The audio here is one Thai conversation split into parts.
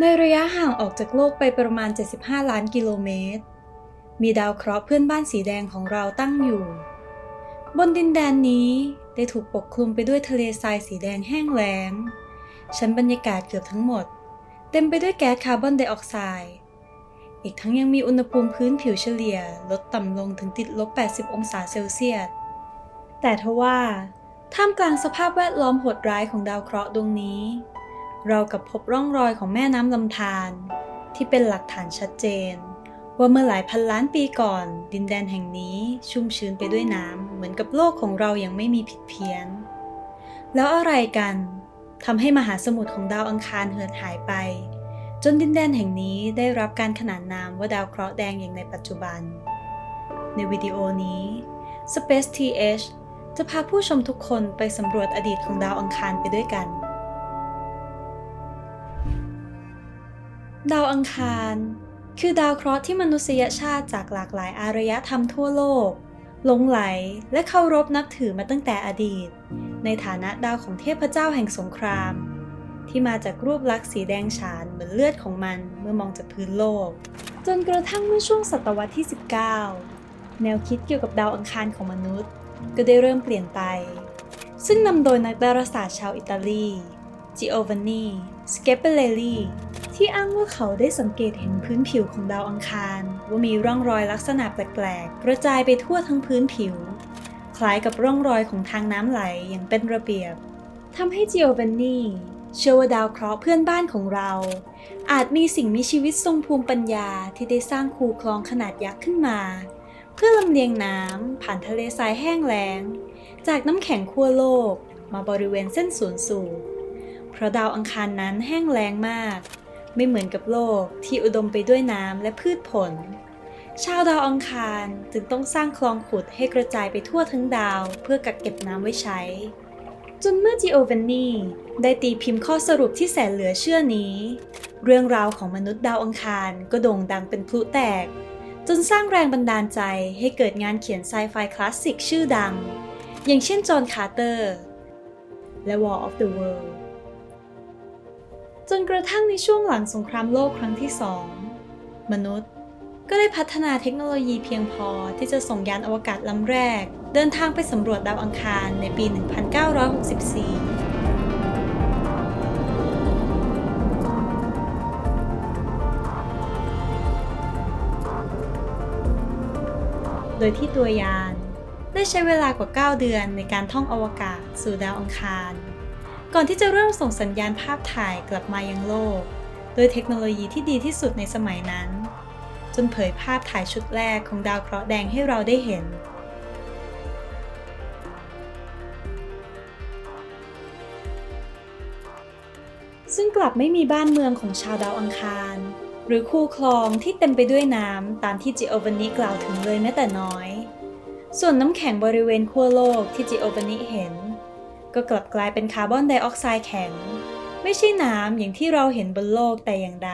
ในระยะห่างออกจากโลกไปประมาณ 75 ล้านกิโลเมตร มีดาวเคราะห์เพื่อนบ้านสีแดงของเราตั้งอยู่ บนดินแดนนี้ได้ถูกปกคลุมไปด้วยทะเลทรายสีแดงแห้งแล้ง ชั้นบรรยากาศเกือบทั้งหมด เต็มไปด้วยแก๊สคาร์บอนไดออกไซด์ อีกทั้งยังมีอุณหภูมิพื้นผิวเฉลี่ยลดต่ำลงถึงติดลบ 80 องศาเซลเซียส แต่ทว่าท่ามกลางสภาพแวดล้อมโหดร้ายของดาวเคราะห์ดวงนี้ เรากับพบร่องรอยของแม่น้ำลำธารที่เป็นหลักฐานชัดเจน ว่าเมื่อหลายพันล้านปีก่อน ดินแดนแห่งนี้ชุ่มชื้นไปด้วยน้ำเหมือนกับโลกของเรายังไม่มีผิดเพี้ยน แล้วอะไรกันทำให้มหาสมุทรของดาวอังคารเหือดหายไป จนดินแดนแห่งนี้ได้รับการขนานนามว่าดาวเคราะห์แดงอย่างในปัจจุบัน ในวิดีโอนี้ Space TH จะพาผู้ชมทุกคนไปสำรวจอดีตของดาวอังคารไปด้วยกัน ดาวอังคาร คือดาวเคราะห์ที่มนุษยชาติจากหลากหลายอารยธรรมทั่วโลกหลงไหลและเคารพนับถือมาตั้งแต่อดีต ในฐานะดาวของเทพเจ้าแห่งสงคราม ที่มาจากรูปลักษณ์สีแดงฉานเหมือนเลือดของมันเมื่อมองจากพื้นโลก จนกระทั่งเมื่อช่วงศตวรรษที่ 19 แนวคิดเกี่ยวกับดาวอังคารของมนุษย์ ก็ได้เริ่มเปลี่ยนไป ซึ่งนำโดยนักดาราศาสตร์ชาวอิตาลี Giovanni Schiaparelli ที่อ้างว่าเขาได้สังเกตเห็นพื้นผิวของดาวอังคาร ว่ามีร่องรอยลักษณะแปลกๆ กระจายไปทั่วทั้งพื้นผิว คล้ายกับร่องรอยของทางน้ำไหลอย่างเป็นระเบียบทำให้ Giovanni เชื่อว่าดาวเคราะห์เพื่อนบ้านของเรา อาจมีสิ่งมีชีวิตทรงภูมิปัญญาที่ได้สร้างคูคลองขนาดยักษ์ขึ้นมา เพื่อลำเลียงน้ำผ่านทะเลทรายแห้งแล้ง จากน้ำแข็งขั้วโลกมาบริเวณเส้นศูนย์สูตร เพราะดาวอังคารนั้นแห้งแล้งมาก ไม่เหมือนกับโลกที่อุดมไปด้วยน้ำและพืชผล ชาวดาวอังคารจึงต้องสร้างคลองขุดให้กระจายไปทั่วทั้งดาวเพื่อกักเก็บน้ำไว้ใช้ จนเมื่อจิโอเวนนี่ได้ตีพิมพ์ข้อสรุปที่แสนเหลือเชื่อนี้ เรื่องราวของมนุษย์ดาวอังคารก็โด่งดังเป็นพลุแตก จนสร้างแรงบันดาลใจให้เกิดงานเขียนไซไฟคลาสสิกชื่อดัง อย่างเช่นจอห์นคาร์เตอร์และ War of the World จนกระทั่งในช่วงหลังสงครามโลกครั้งที่สองมนุษย์ก็ได้พัฒนาเทคโนโลยีเพียงพอที่จะส่งยานอวกาศลำแรก เดินทางไปสำรวจดาวอังคารในปี 1964โดยที่ตัวยาน ได้ใช้เวลากว่า 9 เดือนในการท่องอวกาศสู่ดาวอังคาร ก่อนที่จะเริ่มส่งสัญญาณภาพถ่ายกลับมายังโลก โดยเทคโนโลยีที่ดีที่สุดในสมัยนั้น จนเผยภาพถ่ายชุดแรกของดาวเคราะห์แดงให้เราได้เห็น ซึ่งกลับไม่มีบ้านเมืองของชาวดาวอังคาร หรือคูคลองที่เต็มไปด้วยน้ำตามที่จิโอวานิกล่าวถึงเลยแม้แต่น้อย ส่วนน้ำแข็งบริเวณขั้วโลกที่จิโอวานิเห็น ก็กลับกลายเป็นคาร์บอนไดออกไซด์แข็ง ไม่ใช่น้ำอย่างที่เราเห็นบนโลกแต่อย่างใด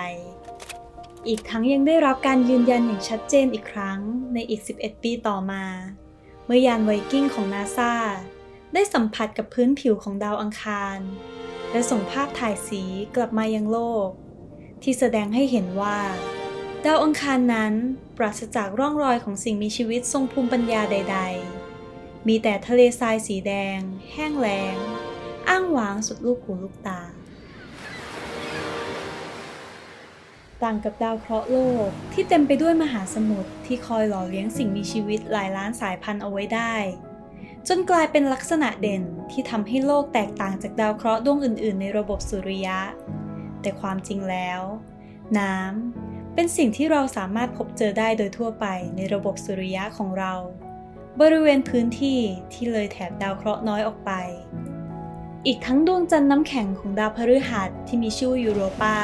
อีกทั้งยังได้รับการยืนยันอย่างชัดเจนอีกครั้งในอีก 11 ปีต่อมา เมื่อยานไวกิ้งของนาซาได้สัมผัสกับพื้นผิวของดาวอังคาร และส่งภาพถ่ายสีกลับมายังโลก ที่แสดงให้เห็นว่า ดาวอังคารนั้นปราศจากร่องรอยของสิ่งมีชีวิตทรงภูมิปัญญาใด ๆ มีแต่ทะเลทรายสีแดง แห้งแล้ง อ้างว้างสุดลูกหูลูกตา ต่างกับดาวเคราะห์โลกที่เต็มไปด้วยมหาสมุทรที่คอยหล่อเลี้ยงสิ่งมีชีวิตหลายล้านสายพันธุ์เอาไว้ได้ จนกลายเป็นลักษณะเด่นที่ทำให้โลกแตกต่างจากดาวเคราะห์ดวงอื่น ๆ ในระบบสุริยะ แต่ความจริงแล้ว น้ำเป็นสิ่งที่เราสามารถพบเจอได้โดยทั่วไปในระบบสุริยะของเรา บริเวณพื้นที่ที่เลยแถบดาวเคราะห์น้อยออกไป อีกทั้งดวงจันทร์น้ำแข็งของดาวพฤหัสที่มีชื่อยูโรปา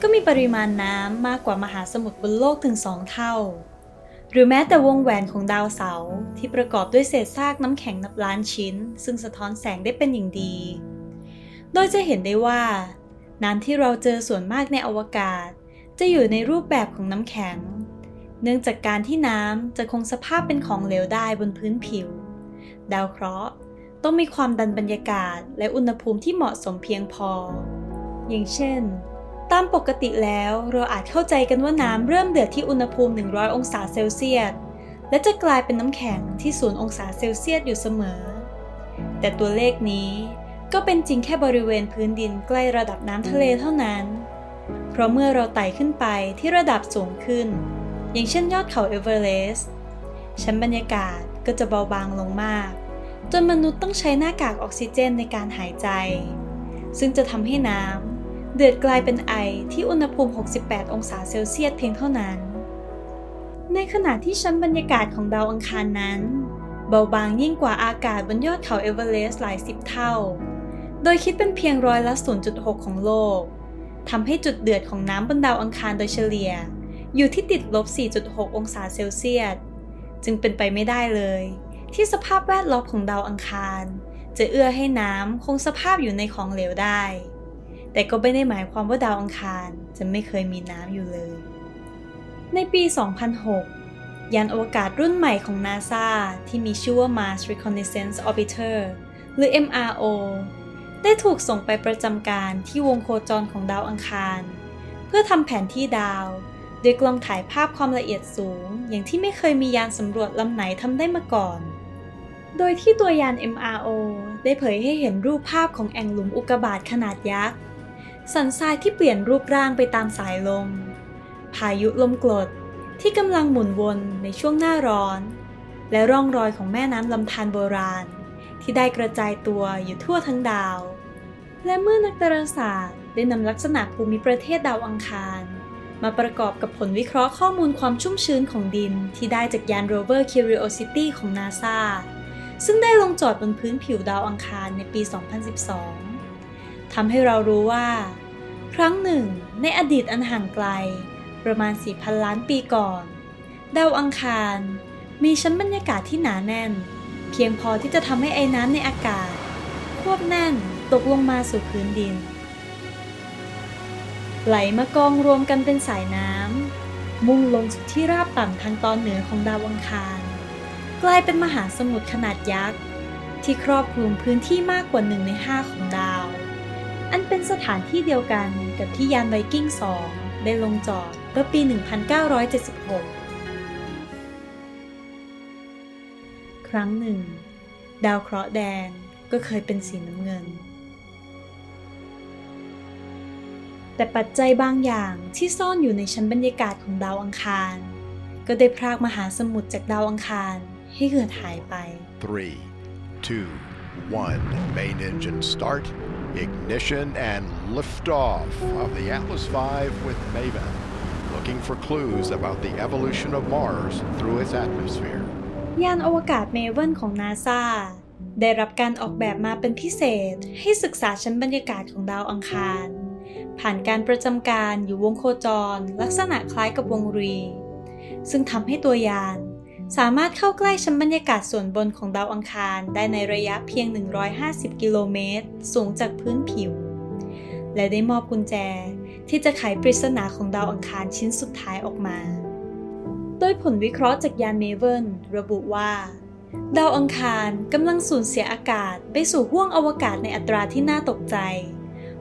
ก็มีปริมาณน้ำมากกว่ามหาสมุทรบนโลกถึงสองเท่า หรือแม้แต่วงแหวนของดาวเสาร์ที่ประกอบด้วยเศษซากน้ำแข็งนับล้านชิ้น ซึ่งสะท้อนแสงได้เป็นอย่างดี โดยจะเห็นได้ว่า น้ำที่เราเจอส่วนมากในอวกาศ จะอยู่ในรูปแบบของน้ำแข็ง เนื่องจากการที่น้ำจะคงสภาพเป็นของเหลวได้บนพื้นผิว ดาวเคราะห์ต้องมีความดันบรรยากาศและอุณหภูมิที่เหมาะสมเพียงพอ อย่างเช่น ตามปกติแล้วเราอาจเข้าใจกันว่าน้ำเริ่มเดือดที่อุณหภูมิ 100 องศาเซลเซียส และจะกลายเป็นน้ำแข็งที่ 0 องศาเซลเซียสอยู่เสมอ แต่ตัวเลขนี้ก็เป็นจริงแค่บริเวณพื้นดินใกล้ระดับน้ำทะเลเท่านั้น เพราะเมื่อเราไต่ขึ้นไปที่ระดับสูงขึ้น อย่างเช่นยอดเขาเอเวอเรสต์ชั้นบรรยากาศก็จะเบาบางลงมาก จนมนุษย์ต้องใช้หน้ากากออกซิเจนในการหายใจ ซึ่งจะทำให้น้ำเดือดกลายเป็นไอที่อุณหภูมิ 68 องศาเซลเซียสเพียงเท่านั้น ในขณะที่ชั้นบรรยากาศของดาวอังคารนั้น เบาบางยิ่งกว่าอากาศบนยอดเขาเอเวอเรสต์หลายสิบเท่า โดยคิดเป็นเพียงร้อยละ 0.6 ของโลกทำให้จุดเดือดของน้ำบนดาวอังคารโดยเฉลี่ย อยู่ที่ติดลบ 4.6 องศาเซลเซียส จึงเป็นไปไม่ได้เลย ที่สภาพแวดล้อมของดาวอังคาร จะเอื้อให้น้ำคงสภาพอยู่ในของเหลวได้ แต่ก็ไม่ได้หมายความว่าดาวอังคารจะไม่เคยมีน้ำอยู่เลย ในปี 2006 ยานอวกาศรุ่นใหม่ของ NASA ที่มีชื่อว่า Mars Reconnaissance Orbiter หรือ MRO ได้ถูกส่งไปประจำการที่วงโคจรของดาวอังคาร เพื่อทำแผนที่ดาว โดยกล้องถ่ายภาพความละเอียดสูง อย่างที่ไม่เคยมียานสำรวจลำไหนทำได้มาก่อน โดยที่ตัวยาน MRO ได้เผยให้เห็นรูปภาพของแอ่งหลุมอุกกาบาตขนาดยักษ์ สันทรายที่เปลี่ยนรูปร่างไปตามสายลม พายุลมกรดที่กำลังหมุนวนในช่วงหน้าร้อน และร่องรอยของแม่น้ำลำธารโบราณ ที่ได้กระจายตัวอยู่ทั่วทั้งดาว และเมื่อนักดาราศาสตร์ได้นำลักษณะภูมิประเทศดาวอังคาร มาประกอบกับผลวิเคราะห์ข้อมูลความชุ่มชื้นของดินที่ได้จากยานโรเวอร์ Curiosity ของ NASA ซึ่งได้ลงจอดบนพื้นผิวดาวอังคารในปี 2012 ทำให้เรารู้ว่า ครั้งหนึ่ง ในอดีตอันห่างไกล ประมาณ 4,000 ล้านปีก่อน ดาวอังคาร มีชั้นบรรยากาศที่หนาแน่น เพียงพอที่จะทำให้ไอ้น้ำในอากาศ ควบแน่นตกลงมาสู่พื้นดิน ไหลมากองรวมกันเป็นสายน้ำมุ่งลงสู่ที่ราบต่ำทางตอนเหนือของดาวอังคาร กลายเป็นมหาสมุทรขนาดยักษ์ ที่ครอบคลุมพื้นที่มากกว่าหนึ่งในห้าของดาว อันเป็นสถานที่เดียวกันกับที่ยานไวกิ้ง2ได้ลงจอดเมื่อปี 1976 ครั้งหนึ่ง ดาวเคราะห์แดงก็เคยเป็นสีน้ำเงิน แต่ปัจจัยบางอย่างที่ซ่อนอยู่ในชั้นบรรยากาศของดาวอังคาร ก็ได้พรากมหาสมุทรจากดาวอังคารให้เกิดหายไป Three, two, one. Main engine start, ignition, and liftoff of the Atlas V with Maven, looking for clues about the evolution of Mars through its atmosphere. ยานอวกาศเมเวิลของนาซาได้รับการออกแบบมาเป็นพิเศษให้ศึกษาชั้นบรรยากาศของดาวอังคาร ผ่านการประจำการอยู่วงโคจร ลักษณะคล้ายกับวงรี ซึ่งทำให้ตัวยานสามารถเข้าใกล้ชั้นบรรยากาศส่วนบนของดาวอังคารได้ในระยะเพียง 150 กิโลเมตร สูงจากพื้นผิว และได้มอบกุญแจที่จะไขปริศนาของดาวอังคารชิ้นสุดท้ายออกมา โดยผลวิเคราะห์จากยานเมเวิลระบุว่า ดาวอังคารกำลังสูญเสียอากาศไปสู่ห้วงอวกาศในอัตราที่น่าตกใจ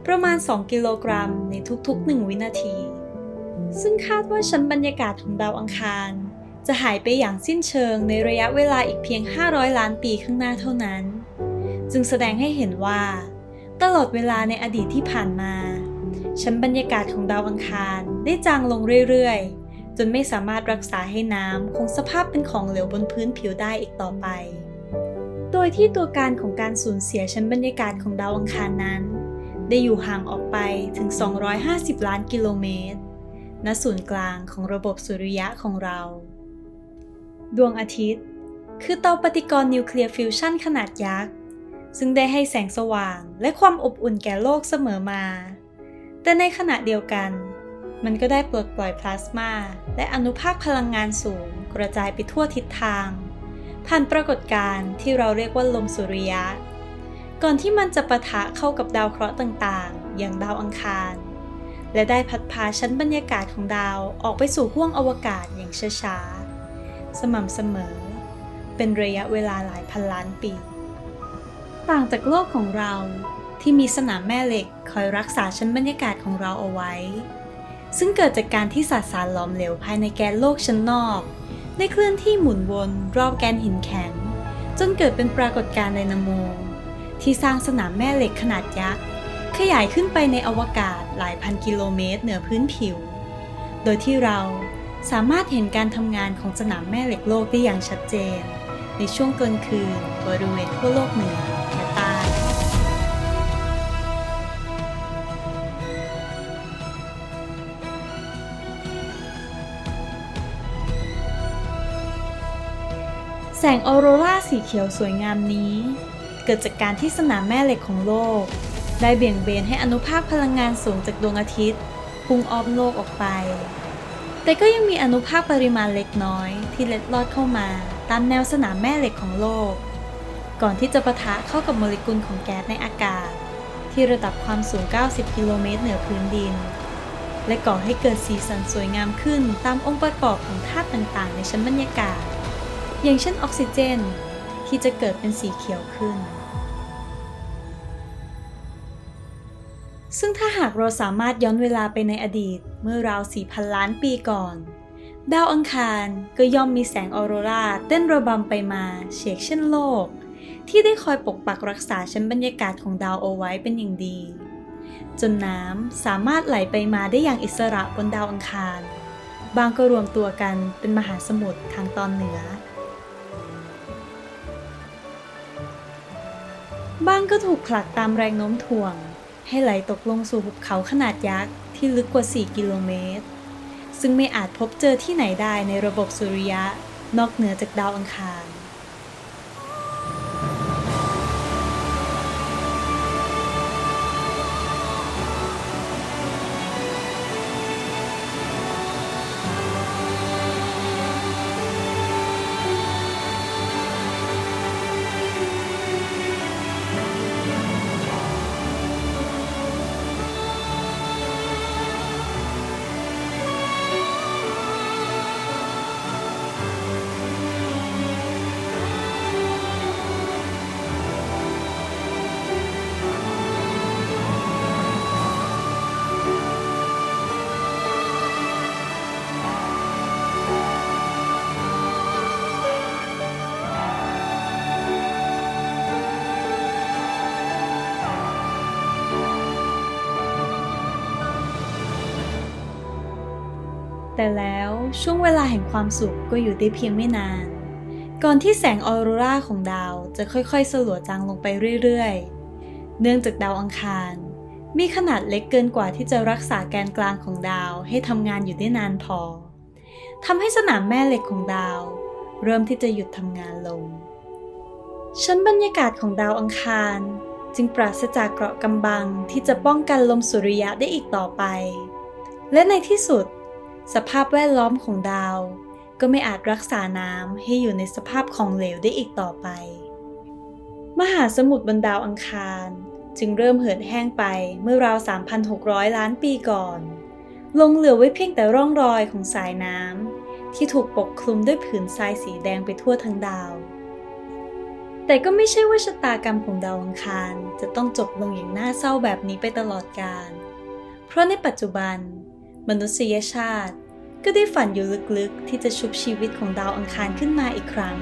ประมาณ 2 กิโลกรัมในทุกๆ 1 วินาที ซึ่งคาดว่าชั้นบรรยากาศของดาวอังคาร จะหายไปอย่างสิ้นเชิงในระยะเวลาอีกเพียง 500 ล้านปีข้างหน้าเท่านั้น จึงแสดงให้เห็นว่า ตลอดเวลาในอดีตที่ผ่านมา ชั้นบรรยากาศของดาวอังคารได้จางลงเรื่อยๆ จนไม่สามารถรักษาให้น้ำคงสภาพเป็นของเหลวบนพื้นผิวได้อีกต่อไปโดยที่ตัวการของการสูญเสียชั้นบรรยากาศของดาวอังคารนั้น ได้อยู่ห่างออกไปถึง 250 ล้านกิโลเมตร ณ ศูนย์กลางของระบบสุริยะของเรา ดวงอาทิตย์ คือเตาปฏิกรณ์นิวเคลียร์ฟิวชันขนาดยักษ์ ซึ่งได้ให้แสงสว่างและความอบอุ่นแก่โลกเสมอมา แต่ในขณะเดียวกัน มันก็ได้ปลดปล่อยพลาสมา และอนุภาคพลังงานสูงกระจายไปทั่วทิศทาง ผ่านปรากฏการณ์ที่เราเรียกว่าลมสุริยะ ก่อนที่มันจะปะทะเข้ากับดาวเคราะห์ต่างๆ อย่างดาวอังคาร และได้พัดพาชั้นบรรยากาศของดาวออกไปสู่ห้วงอวกาศอย่างช้าๆ สม่ำเสมอ เป็นระยะเวลาหลายพันล้านปี ต่างจากโลกของเราที่มีสนามแม่เหล็กคอยรักษาชั้นบรรยากาศของเราเอาไว้ ซึ่งเกิดจากการที่สสารหลอมเหลวภายในแกนโลกชั้นนอกได้เคลื่อนที่หมุนวนรอบแกนหินแข็ง จนเกิดเป็นปรากฏการณ์ไดนาโม ที่สร้างสนามแม่เหล็กขนาดยักษ์ ขยายขึ้นไปในอวกาศหลายพันกิโลเมตรเหนือพื้นผิว โดยที่เราสามารถเห็นการทำงานของสนามแม่เหล็กโลกได้อย่างชัดเจน ในช่วงกลางคืนบริเวณทั่วโลกเหนือและใต้แสงออโรราสีเขียวสวยงามนี้ เกิดจากการที่สนามแม่เหล็กของโลก ได้เบี่ยงเบนให้อนุภาคพลังงานสูงจากดวงอาทิตย์พุ่งอ้อมโลกออกไป แต่ก็ยังมีอนุภาคปริมาณเล็กน้อยที่เล็ดลอดเข้ามาตามแนวสนามแม่เหล็กของโลก ก่อนที่จะปะทะเข้ากับโมเลกุลของแก๊สในอากาศ ที่ระดับความสูง 90 กิโลเมตรเหนือพื้นดิน และก่อให้เกิดสีสันสวยงามขึ้นตามองค์ประกอบของธาตุต่างๆ ในชั้นบรรยากาศ อย่างเช่นออกซิเจน ที่จะเกิดเป็นสีเขียวขึ้น ซึ่งถ้าหากเราสามารถย้อนเวลาไปในอดีตเมื่อราว 4,000 ล้านปีก่อน ดาวอังคารก็ย่อมมีแสงออโรราเต้นระบำไปมาเฉกเช่นโลก ที่ได้คอยปกปักรักษาชั้นบรรยากาศของดาวเอาไว้เป็นอย่างดี จนน้ำสามารถไหลไปมาได้อย่างอิสระบนดาวอังคาร บางก็รวมตัวกันเป็นมหาสมุทรทางตอนเหนือบางก็ถูกผลักตามแรงโน้มถ่วง ให้ไหลตกลงสู่หุบเขาขนาดยักษ์ที่ลึกกว่า 4 กิโลเมตร ซึ่งไม่อาจพบเจอที่ไหนได้ในระบบสุริยะ นอกเหนือจากดาวอังคาร แต่แล้วช่วงเวลาแห่งความสุขก็อยู่ได้เพียงไม่นาน ก่อนที่แสงออโรราของดาวจะค่อยๆ สลัวจางลงไปเรื่อยๆ เนื่องจากดาวอังคาร มีขนาดเล็กเกินกว่าที่จะรักษาแกนกลางของดาวให้ทำงานอยู่ได้นานพอทำให้สนามแม่เหล็กของดาว เริ่มที่จะหยุดทำงานลง ชั้นบรรยากาศของดาวอังคาร จึงปราศจากเกราะกำบังที่จะป้องกันลมสุริยะได้อีกต่อไป และในที่สุด สภาพแวดล้อมของดาว ก็ไม่อาจรักษาน้ำให้อยู่ในสภาพของเหลวได้อีกต่อไป มหาสมุทรบนดาวอังคาร จึงเริ่มเหือดแห้งไปเมื่อราว 3,600 ล้านปีก่อน ลงเหลือไว้เพียงแต่ร่องรอยของสายน้ำที่ถูกปกคลุมด้วยผืนทรายสีแดงไปทั่วทั้งดาว แต่ก็ไม่ใช่ว่าชะตากรรมของดาวอังคารจะต้องจบลงอย่างน่าเศร้าแบบนี้ไปตลอดกาลเพราะในปัจจุบัน มนุษยชาติ ก็ได้ฝันอยู่ลึกๆ ที่จะชุบชีวิตของดาวอังคารขึ้นมาอีกครั้ง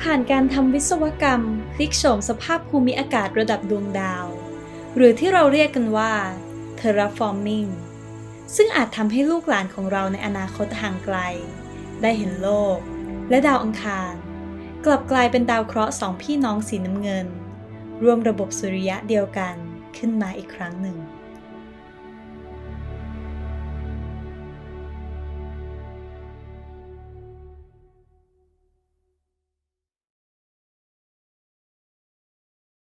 ผ่านการทำวิศวกรรม พลิกโฉมสภาพภูมิอากาศระดับดวงดาว หรือที่เราเรียกกันว่า terraforming ซึ่งอาจทำให้ลูกหลานของเราในอนาคตห่างไกล ได้เห็นโลก และดาวอังคาร กลับกลายเป็นดาวเคราะห์สองพี่น้องสีน้ำเงิน รวมระบบสุริยะเดียวกันขึ้นมาอีกครั้งหนึ่ง